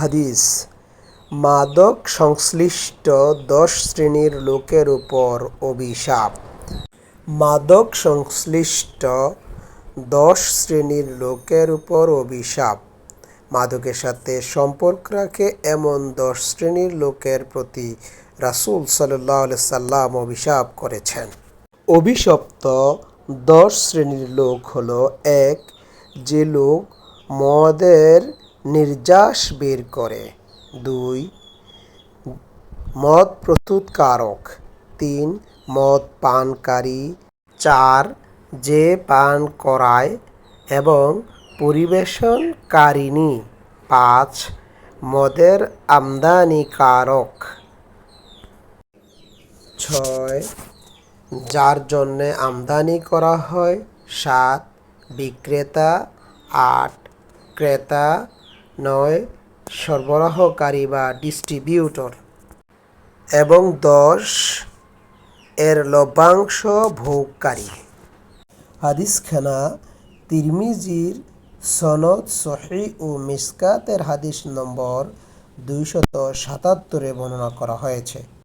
হাদিস। মাদক সংশ্লিষ্ট দশ শ্রেণির লোকের উপর অভিশাপ। মাদক সংশ্লিষ্ট দশ শ্রেণির লোকের উপর অভিশাপ। মাদকের সাথে সম্পর্ক রাখে এমন দশ শ্রেণির লোকের প্রতি রাসূল সাল্লাহ সাল্লাম অভিশাপ করেছেন। অভিশপ্ত দশ শ্রেণির লোক হলো এক, যে লোক মদের নির্যাস বের করে। দুই, মদ প্রস্তুতকারক। তিন, মদ পানকারী। চার, যে পান করায় এবং পরিবেশনকারিণী। পাঁচ, মদের আমদানিকারক। ছয়, যার জন্যে আমদানি করা হয়। সাত, বিক্রেতা। আট, ক্রেতা। নয়, সরবরাহকারী বা ডিস্ট্রিবিউটর। এবং দশ, এর লভ্যাংশ ভোগকারী। হাদিসখানা তিরমিজির সনদ সহি ও মিসকাতের হাদিস নম্বর দুইশত সাতাত্তরে বর্ণনা করা হয়েছে।